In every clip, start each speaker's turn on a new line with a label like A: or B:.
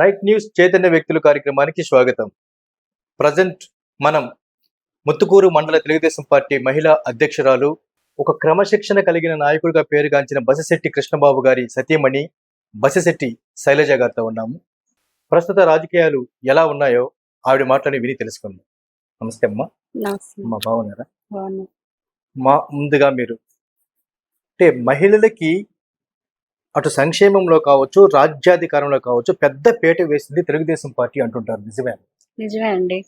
A: Right news Chaitanya వ్యక్తులు కార్యక్రమానికి స్వాగతం. ప్రజెంట్ మనం ముత్తుకూరు మండల తెలుగుదేశం పార్టీ మహిళా అధ్యక్షురాలు ఒక క్రమశిక్షణ కలిగిన నాయకుడిగా పేరుగాంచిన బసశెట్టి కృష్ణబాబు గారి సతీమణి బసశెట్టి శైలజ గారితో ఉన్నాము. ప్రస్తుత రాజకీయాలు ఎలా ఉన్నాయో ఆవిడ మాటలని విని తెలుసుకుందాం. నమస్తే అమ్మా. అమ్మా బాగున్నారా?
B: బాగున్నా.
A: మా ముందుగా మీరు. అంటే మహిళలకి అటు సంక్షేమంలో కావచ్చు రాజ్యాధికారంలో కావచ్చు పెద్ద పీట వేసింది తెలుగుదేశం పార్టీ అంటుంటారు. నిజమే
B: నిజమే అండి.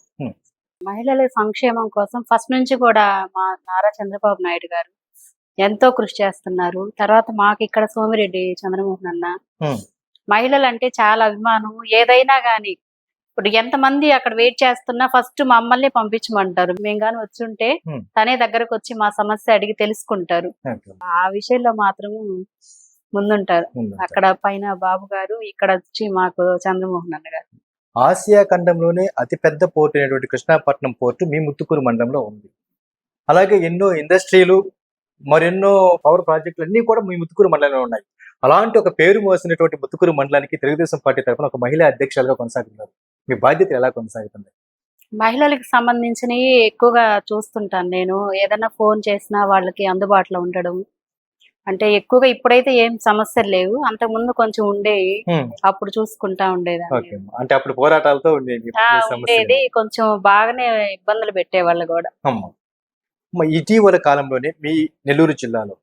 B: మహిళల సంక్షేమం కోసం ఫస్ట్ నుంచి కూడా మా నారా చంద్రబాబు నాయుడు గారు ఎంతో కృషి చేస్తున్నారు. తర్వాత మాకు ఇక్కడ సోమిరెడ్డి చంద్రమోహన్ అన్న. మహిళలు అంటే చాలా అభిమానం. ఏదైనా గాని ఇప్పుడు ఎంతమంది అక్కడ వెయిట్ చేస్తున్నా ఫస్ట్ మమ్మల్ని పంపించమంటారు. మేము గాని వచ్చుంటే. తనే దగ్గరకు వచ్చి మా సమస్య అడిగి తెలుసుకుంటారు. ఆ విషయంలో మాత్రం ముందుంటారు. అక్కడ పైన బాబు గారు ఇక్కడ వచ్చి మాకు చంద్రమోహన్ అన్న గారు.
A: ఆసియా ఖండంలోనే అతిపెద్ద పోర్టు అయినటువంటి కృష్ణాపట్నం పోర్టు మీ ముత్తుకూరు మండలంలో ఉంది. అలాగే ఎన్నో ఇండస్ట్రీలు మరెన్నో పవర్ ప్రాజెక్టులు అన్ని కూడా మీ ముత్తుకూరు మండలంలో ఉన్నాయి. అలాంటి ఒక పేరు మోసినటువంటి ముత్తుకూరు మండలానికి తెలుగుదేశం పార్టీ తరఫున ఒక మహిళా అధ్యక్షులుగా కొనసాగుతున్నారు. మీ బాధ్యత ఎలా కొనసాగుతుంది
B: మహిళలకు సంబంధించినవి ఎక్కువగా చూస్తుంటాను నేను. ఏదైనా ఫోన్ చేసినా వాళ్ళకి అందుబాటులో ఉండడం అంటే ఎక్కువగా ఇప్పుడైతే ఏం సమస్యలు లేవు. అంతకుముందు కొంచెం ఉండేవి. అప్పుడు చూసుకుంటా ఉండేదాన్ని.
A: ఓకే అంటే అప్పుడు పోరాటాలతో ఉండేది.
B: ఉండేది. కొంచెం బాగానే ఇబ్బందులు పెట్టేవాళ్ళు కూడా.
A: ఇటీవల కాలంలోనే మీ నెల్లూరు జిల్లాలో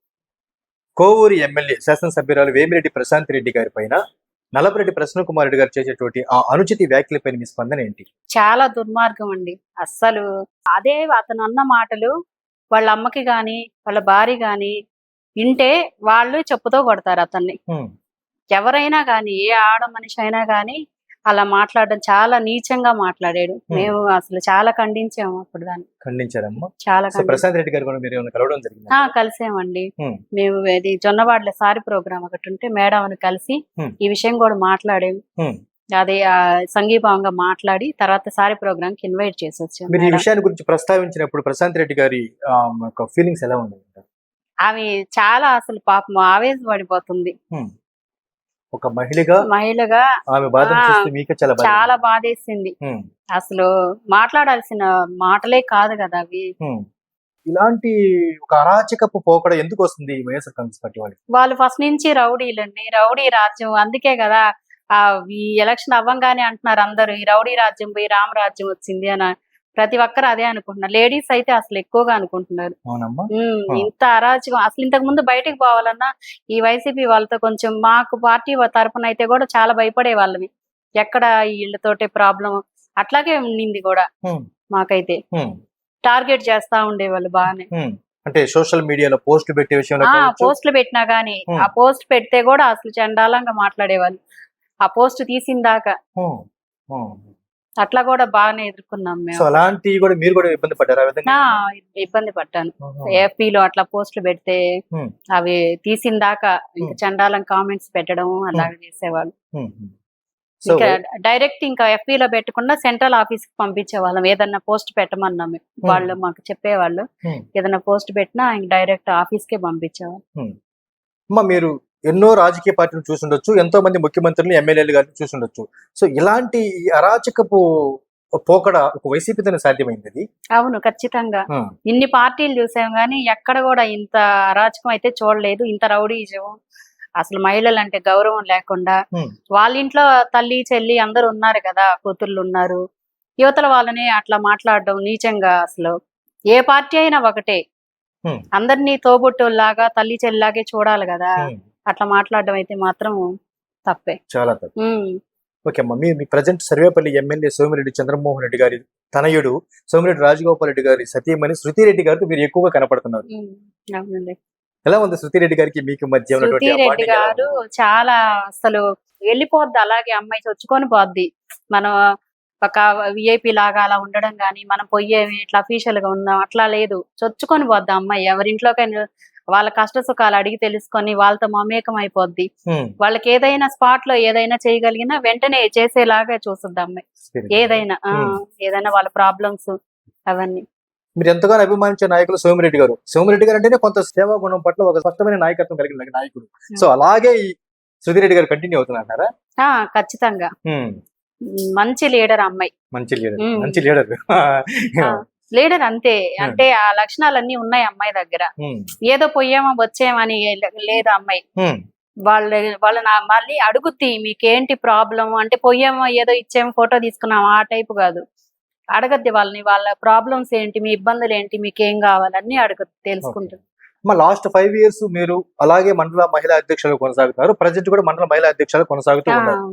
A: కోవూరు ఎమ్మెల్యే శాసనసభ్యురాలు వేమిరెడ్డి ప్రశాంత్ రెడ్డి గారి పైన నలపరెడ్డి ప్రసన్న కుమార్ రెడ్డి గారు చేసేటువంటి ఆ అనుచిత వ్యాఖ్యలపైన మీ స్పందన ఏంటి?
B: చాలా దుర్మార్గం అండి. అస్సలు అదే అతను అన్న మాటలు వాళ్ళ అమ్మకి గాని వాళ్ళ భార్య గాని వింటే వాళ్ళు చెప్పుతో కొడతారు అతన్ని. ఎవరైనా గాని ఏ ఆడ మనిషి అయినా గాని అలా మాట్లాడడం చాలా నీచంగా మాట్లాడాడు మేము అసలు చాలా ఖండించాము అప్పుడు దాన్ని
A: ఖండించారమ్మా
B: చాలా.
A: ప్రశాంత్ రెడ్డి గారు కూడా మీరు కలవడం జరిగింది
B: ఆ కలిసామండి. మేము ఇది జొన్నవాడల సారి ప్రోగ్రామ్ ఒకటి ఉంటే మేడం అని కలిసి. ఈ విషయం కూడా మాట్లాడాము అదే సంఘీభావంగా మాట్లాడి తర్వాత సారి ప్రోగ్రామ్కి ఇన్వైట్ చేసి వచ్చాము
A: మీరు ఈ. విషయాన్ని గురించి ప్రస్తావించినప్పుడు ప్రశాంత్ రెడ్డి గారి ఫీలింగ్స్ ఎలా ఉన్నాయి
B: ఆమె చాలా అసలు పాపం ఆవేశ పడిపోతుంది.
A: ఒక మహిళగా
B: మహిళగా
A: ఆమె చాలా బాధ.
B: చాలా బాధేసింది. అసలు మాట్లాడాల్సిన మాటలే కాదు కదా అవి.
A: ఇలాంటి ఒక అరాచకపు పోకడ ఎందుకు వస్తుంది వైఎస్ఆర్ కాంగ్రెస్ పార్టీ వాళ్ళకి?
B: వాళ్ళు ఫస్ట్ నుంచి రౌడీలండి. రౌడీ రాజ్యం. అందుకే కదా ఈ ఎలక్షన్ అవ్వంగానే అంటున్నారు అందరూ. ఈ రౌడీ రాజ్యం పోయి రామ రాజ్యం వచ్చింది అని ప్రతి ఒక్కరు అదే అనుకుంటున్నారు లేడీస్ అయితే అసలు ఎక్కువగా అనుకుంటున్నారు. ఇంత అరాచకం అసలు ఇంతకు ముందు బయటకు పోవాలన్నా ఈ వైసీపీ వాళ్ళతో కొంచెం మాకు పార్టీ తరపున అయితే కూడా చాలా భయపడే వాళ్ళమి ఎక్కడ వీళ్ళతోటే ప్రాబ్లం అట్లాగే ఉండింది కూడా. మాకైతే. టార్గెట్ చేస్తా ఉండేవాళ్ళు బాగానే.
A: అంటే సోషల్ మీడియాలో పోస్టులు పెట్టే విషయంలో.
B: పోస్టులు పెట్టినా గానీ. ఆ పోస్ట్ పెడితే కూడా అసలు చండాలంగా మాట్లాడేవాళ్ళు ఆ పోస్ట్ తీసిన దాకా. అట్లా కూడా బాగానే ఎదుర్కొన్నాం
A: సో
B: మేము
A: అలాంటి కూడా మీరు కూడా ఇబ్బంది పడ్డారు
B: ఇబ్బంది పడ్డాను.
A: ఆహా.
B: ఏపీ లో అట్లా పోస్టులు పెడితే. అవి తీసిన దాకా ఇంకా. చండాలం కామెంట్స్ పెట్టడం అలాగే చేసేవాళ్ళు. ఇంకా డైరెక్ట్ ఇంకా FB లో పెట్టకుండా సెంట్రల్ ఆఫీస్కి పంపించే వాళ్ళం ఏదన్నా పోస్ట్ పెట్టమన్నాం. వాళ్ళు మాకు చెప్పేవాళ్ళు. ఏదన్నా పోస్ట్ పెట్టినా ఇంక డైరెక్ట్ ఆఫీస్ కే పంపించేవాళ్ళు
A: మీరు ఎన్నో రాజకీయ పార్టీలు చూసుండొచ్చు ఎంతో మంది ముఖ్యమంత్రులు ఎమ్మెల్యేలు గారిని చూసుండొచ్చు. సో ఇలాంటి అరాచకపు పోకడ ఒక వైసీపీతోనే సాధ్యమైంది అది?
B: అవును ఖచ్చితంగా. ఇన్ని పార్టీలు చూసాం కానీ ఎక్కడ కూడా ఇంత అరాచకం అయితే చూడలేదు. ఇంత రౌడీజం అసలు మహిళలు అంటే గౌరవం లేకుండా. వాళ్ళ ఇంట్లో తల్లి చెల్లి అందరూ ఉన్నారు కదా కూతుర్లు ఉన్నారు. యువతల వాళ్ళని అట్లా మాట్లాడడం నీచంగా అసలు. ఏ పార్టీ అయినా ఒకటే. అందరినీ తోబుట్టులాగా తల్లి చెల్లిలాగే చూడాలి కదా. అట్లా మాట్లాడడం అయితే మాత్రం తప్పే.
A: చాలా తప్పు. ఓకే అమ్మా మీ ప్రజెంట్ సర్వేపల్లి ఎమ్మెల్యే సోమిరెడ్డి చంద్రమోహన్ రెడ్డి గారి తనయుడు సోమిరెడ్డి రాజగోపాల్ రెడ్డి గారి సతీమణి శృతి రెడ్డి గారితో మీరు ఎక్కువగా కనపడుతున్నారు.
B: అవునండి.
A: ఎలా ఉంది శృతి రెడ్డి గారికి మీకు మధ్య
B: రెడ్డి గారు? చాలా అసలు వెళ్ళిపోద్ది అలాగే అమ్మాయి చొచ్చుకొని పోద్ది. మనం ఒక విఐపి లాగా అలా ఉండడం గాని మనం పొయ్యేవి ఇట్లా అఫీషియల్గా ఉందాం అట్లా లేదు. చొచ్చుకొని పోద్ది అమ్మాయి. ఎవరింట్లోకైనా వాళ్ళ కష్ట సుఖాలు అడిగి తెలుసుకొని వాళ్ళతో మమేకం అయిపోద్ది. వాళ్ళకి ఏదైనా స్పాట్లో ఏదైనా చేయగలిగినా వెంటనే చేసేలాగా చూస్తుంది అమ్మాయి. ఏదైనా. ఏదైనా వాళ్ళ ప్రాబ్లమ్స్ అవన్నీ.
A: మీరు ఎంతగానో అభిమానించే నాయకులు సోమిరెడ్డి గారు. సోమిరెడ్డి గారు అంటేనే కొంత సేవా గుణం పట్ల ఒక స్పష్టమైన నాయకత్వం కలిగిన నాయకుడు. సో అలాగే ఈ సుధీర్ రెడ్డి గారు కంటిన్యూ అవుతున్నారా
B: ఆ, ఖచ్చితంగా. మంచి లీడర్ అమ్మాయి.
A: మంచి లీడర్. మంచి లీడర్
B: లీడర్ అంతే. అంటే ఆ లక్షణాలన్నీ ఉన్నాయి అమ్మాయి దగ్గర. ఏదో పోయామో వచ్చామని లేదు అమ్మాయి. వాళ్ళ వాళ్ళ నా మళ్ళీ అడుగుద్ది మీకేంటి ప్రాబ్లం అంటే పోయామో ఏదో ఇచ్చామో ఫోటో తీసుకున్నాం ఆ టైపు కాదు. అడగద్ది వాళ్ళని వాళ్ళ ప్రాబ్లమ్స్ ఏంటి మీ ఇబ్బందులు ఏంటి మీకు ఏం కావాలి? అన్ని అడగద్ది తెలుసుకుంటుంది
A: మా లాస్ట్ ఫైవ్ ఇయర్స్ మీరు అలాగే మండల మహిళా అధ్యక్షులు కొనసాగుతున్నారు ప్రజెంట్ కూడా మండల మహిళా అధ్యక్షులు కొనసాగుతూ ఉన్నారు.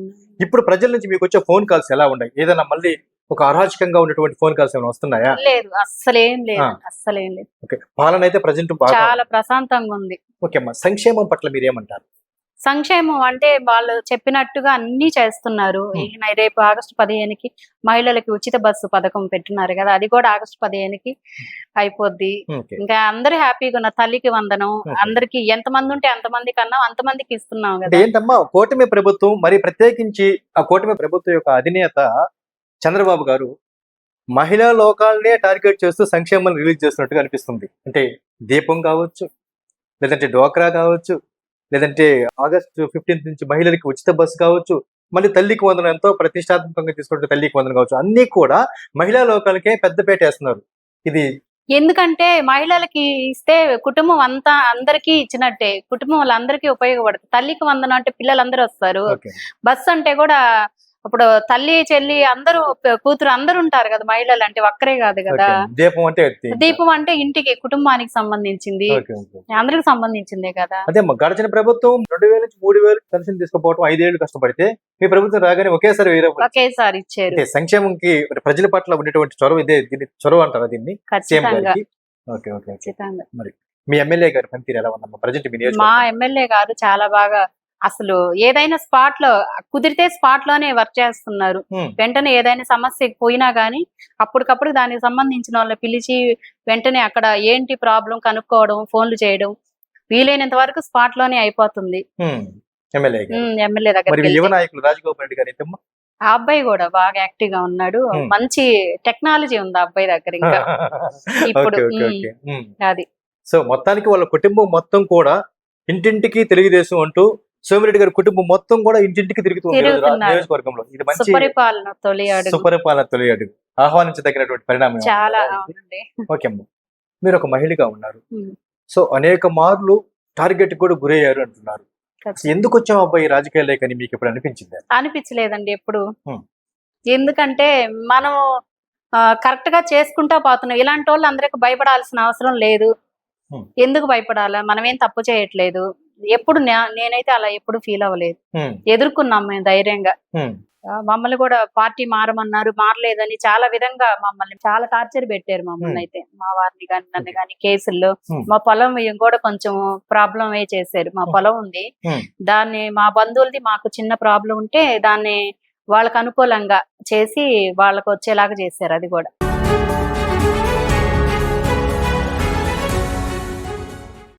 A: ఇప్పుడు ప్రజల నుంచి మీకు వచ్చే ఫోన్ కాల్స్ ఎలా ఉన్నాయి? ఏదైనా మళ్ళీ ఒక అరాచకంగా ఉన్నటువంటి ఫోన్ కాల్స్ ఏమైనా వస్తున్నాయా?
B: లేదు అస్సలేం లేదు. అస్సలేం లేదు.
A: ఓకే పాలన అయితే ప్రజెంట్
B: చాలా ప్రశాంతంగా ఉంది.
A: ఓకే అమ్మా సంక్షేమం పట్ల మీరు ఏమంటారు
B: సంక్షేమం అంటే వాళ్ళు చెప్పినట్టుగా అన్ని చేస్తున్నారు. రేపు ఆగస్టు పదిహేనుకి మహిళలకి ఉచిత బస్సు పథకం పెట్టినారు కదా అది కూడా ఆగస్టు పదిహేనుకి అయిపోద్ది. ఇంకా అందరూ హ్యాపీగా ఉన్న తల్లికి వందనం. అందరికి ఎంత మంది ఉంటే అంత మంది కన్నా అంత మందికి ఇస్తున్నాం కదా.
A: ఏంటమ్మా కూటమి ప్రభుత్వం మరి ప్రత్యేకించి ఆ కూటమి ప్రభుత్వం యొక్క అధినేత చంద్రబాబు గారు మహిళా లోకాలనే టార్గెట్ చేస్తూ సంక్షేమం రిలీజ్ చేస్తున్నట్టుగా అనిపిస్తుంది. అంటే దీపం కావచ్చు లేదంటే డోక్రా కావచ్చు లేదంటే ఆగస్టు ఫిఫ్టీన్త్ నుంచి మహిళలకి ఉచిత బస్సు కావచ్చు మళ్ళీ తల్లికి వందనం ఎంతో ప్రతిష్టాత్మకంగా తీసుకుంటే తల్లికి వందనం కావచ్చు అన్ని కూడా మహిళా లోకాలకే పెద్దపేట వేస్తున్నారు. ఇది
B: ఎందుకంటే మహిళలకి ఇస్తే కుటుంబం అంతా అందరికీ ఇచ్చినట్టే కుటుంబం వాళ్ళందరికీ ఉపయోగపడుతుంది. తల్లికి వందనం అంటే పిల్లలందరూ వస్తారు.
A: ఓకే.
B: బస్ అంటే కూడా ఇప్పుడు తల్లి చెల్లి అందరూ కూతురు అందరూ ఉంటారు కదా మహిళలు అంటే ఒక్కరే కాదు కదా.
A: దీపం అంటే.
B: దీపం అంటే ఇంటికి కుటుంబానికి సంబంధించింది. అందరికి సంబంధించిందే కదా.
A: అదే గడిచిన ప్రభుత్వం రెండు వేల నుంచి మూడు వేలు పెన్షన్ తీసుకుపోవడం ఐదేళ్ళు కష్టపడితే మీ ప్రభుత్వం రాగానే ఒకేసారి వేరే
B: ఒకేసారి ఇచ్చారు.
A: సంక్షేమంకి మరి ప్రజల పట్ల ఉండేటువంటి చొరవ ఇదే దీన్ని చొరవ అంటారా దీన్ని? ఓకే ఓకే
B: ఖచ్చితంగా.
A: మీ ఎమ్మెల్యే గారి పనితీరు ఎలా ఉందమ్మా? ప్రజెంట్ మీ
B: ఎమ్మెల్యే గారు చాలా బాగా అసలు ఏదైనా స్పాట్లో కుదిరితే స్పాట్లోనే వర్క్ చేస్తున్నారు. వెంటనే ఏదైనా సమస్య పోయినా గానీ అప్పటికప్పుడు దానికి సంబంధించిన వాళ్ళని పిలిచి వెంటనే అక్కడ ఏంటి ప్రాబ్లం కనుక్కోవడం ఫోన్లు చేయడం వీలైనంత వరకు స్పాట్లోనే అయిపోతుంది.
A: ఎమ్మెల్యే
B: దగ్గర? ఆ అబ్బాయి కూడా బాగా యాక్టివ్గా ఉన్నాడు. మంచి టెక్నాలజీ ఉంది ఆ అబ్బాయి దగ్గర ఇంకా ఇప్పుడు. అది
A: సో మొత్తానికి వాళ్ళ కుటుంబం మొత్తం కూడా ఇంటింటికి తెలుగుదేశం అంటూ సోమిరెడ్డి గారి కుటుంబం మొత్తం కూడా ఇంటింటికి తిరుగుతుంది. నియోజకవర్గంలో. ఇది మంచి
B: సుపరిపాలన తొలి అడుగు.
A: ఆహ్వానించదగినటువంటి పరిణామం
B: చాలా
A: ఓకే అమ్మ. మీరు ఒక మహిళగా ఉన్నారు. సో అనేక మార్లు టార్గెట్ కూడా గురయ్యారు అంటున్నారు. ఎందుకు వచ్చాం అబ్బాయి రాజకీయాలే కానీ మీకు ఇప్పుడు అనిపించింది?
B: అనిపించలేదండి ఎప్పుడు. ఎందుకంటే మనం కరెక్ట్గా చేసుకుంటా పోతున్నాం. ఇలాంటి వాళ్ళు అందరికి భయపడాల్సిన అవసరం లేదు. ఎందుకు భయపడాలా? మనం ఏం తప్పు చేయట్లేదు. ఎప్పుడు నేనైతే అలా ఎప్పుడు ఫీల్ అవ్వలేదు. ఎదుర్కొన్నాం మేము ధైర్యంగా. మమ్మల్ని కూడా పార్టీ మారమన్నారు మారలేదని చాలా విధంగా మమ్మల్ని చాలా టార్చర్ పెట్టారు మమ్మల్ని. అయితే. మా వారిని కానీ నన్ను కానీ కేసుల్లో. మా పొలం కూడా కొంచెం ప్రాబ్లం చేశారు. మా. పొలం ఉంది. దాన్ని మా బంధువులది మాకు చిన్న ప్రాబ్లం ఉంటే దాన్ని వాళ్ళకు అనుకూలంగా చేసి వాళ్ళకు వచ్చేలాగా చేశారు అది కూడా.